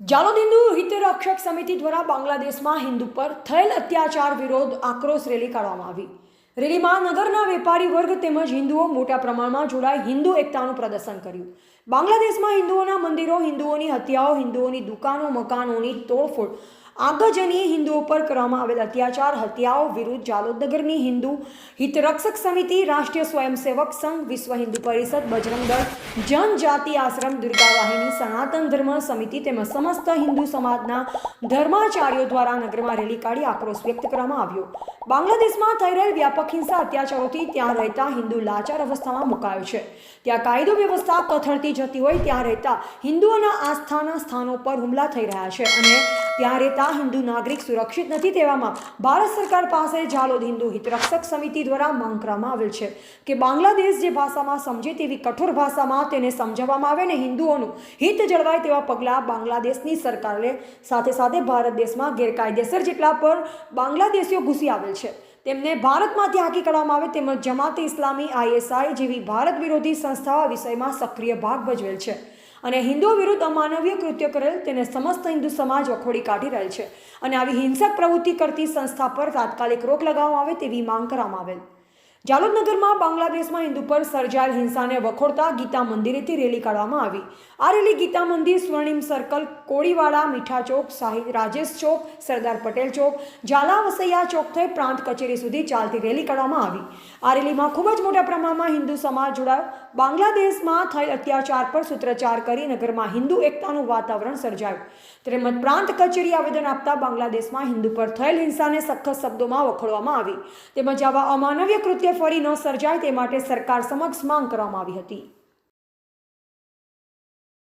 જાલોદ હિન્દુ હિતરક્ષક સમિતિ દ્વારા બાંગ્લાદેશમાં હિન્દુ પર થયેલ અત્યાચાર વિરોધ આક્રોશ રેલી કાઢવામાં આવી. રેલીમાં નગરના વેપારી વર્ગ તેમજ હિન્દુઓ મોટા પ્રમાણમાં જોડાઈ હિન્દુ એકતાનું પ્રદર્શન કર્યું. બાંગ્લાદેશમાં હિન્દુઓના મંદિરો, હિન્દુઓની હત્યાઓ, હિન્દુઓની દુકાનો, મકાનોની તોડફોડ આગજનીય હિન્દુઓ પર કરવામાં આવેલ અત્યાચાર, હત્યાઓ વિરુદ્ધ જાલોદ નગરની હિન્દુ હિતરક્ષક સમિતિ, રાષ્ટ્રીય સ્વયંસેવક સંઘ, વિશ્વ હિન્દુ પરિષદ, બજરંગ દળ, જનજાતિ આશ્રમ દુર્ગા વાહિની સનાતન ધર્મ સમિતિ તેમજ સમસ્ત હિન્દુ સમાજના ધર્માચાર્યો દ્વારા નગરમાં રેલી કાઢી આક્રોશ વ્યક્ત કરવામાં આવ્યો. બાંગ્લાદેશમાં થઈ રહેલ વ્યાપક હિંસા અત્યાચારોથી ત્યાં રહેતા હિન્દુ લાચાર અવસ્થામાં મુકાયો છે. ત્યાં કાયદો વ્યવસ્થા કથળતી જતી હોય ત્યાં રહેતા હિન્દુઓના આસ્થાના સ્થાનો પર હુમલા થઈ રહ્યા છે અને ત્યાં રહેતા હિન્દુ નાગરિક સુરક્ષિત નથી તેવામાં. ભારત સરકાર પાસે જાલોદ હિન્દુ હિતરક્ષક સમિતિ દ્વારા માંગ કરવામાં આવેલ છે કે બાંગ્લાદેશ જે ભાષામાં સમજે તેવી કઠોર ભાષામાં તેને સમજાવવામાં આવે ને હિન્દુઓનું હિત જળવાય તેવા પગલાં બાંગ્લાદેશની સરકારે સાથે સાથે ભારત દેશમાં ગેરકાયદેસર જેટલા પર બાંગ્લાદેશીઓ ઘૂસી આવેલ છે. તેમને ભારતમાંથી હાકી કરવામાં આવે તેમજ જમાતે ઇસ્લામી આઈએસઆઈ જેવી ભારત વિરોધી સંસ્થાઓ વિષયમાં સક્રિય ભાગ ભજવેલ છે. અને હિન્દુઓ વિરુદ્ધ અમાનવીય કૃત્ય કરેલ તેને સમસ્ત હિન્દુ સમાજ વખોડી કાઢી રહેલ છે. અને આવી હિંસક પ્રવૃત્તિ કરતી સંસ્થા પર તાત્કાલિક રોક લગાવવામાં આવે તેવી માંગ કરવામાં આવેલ. જાલોદ નગરમાં બાંગ્લાદેશમાં હિન્દુ પર સર્જાયેલ હિંસાને વખોડતા ગીતા મંદિરેથી રેલી કાઢવામાં આવી. આ રેલી ગીતા મંદિર સ્વર્ણિમ સર્કલ, કોળીવાડા, મીઠા ચોક, શાહી રાજેશ ચોક, સરદાર પટેલ ચોક, ઝાલા વસૈયા ચોક થઈ પ્રાંત કચેરી સુધી ચાલતી રેલી કાઢવામાં આવી. આ રેલીમાં ખૂબ જ મોટા પ્રમાણમાં હિન્દુ સમાજ જોડાયો. બાંગ્લાદેશમાં થયેલ અત્યાચાર પર સૂત્રચાર કરી નગરમાં હિન્દુ એકતાનું વાતાવરણ સર્જાયું. તેમજ પ્રાંત કચેરી આવેદન આપતા બાંગ્લાદેશમાં હિન્દુ પર થયેલ હિંસાને સખત શબ્દોમાં વખોડવામાં આવી. તેમજ આવા અમાનવીય કૃત્ય ફરી ન સર્જાય તે માટે સરકાર સમક્ષ માંગ કરવામાં આવી હતી.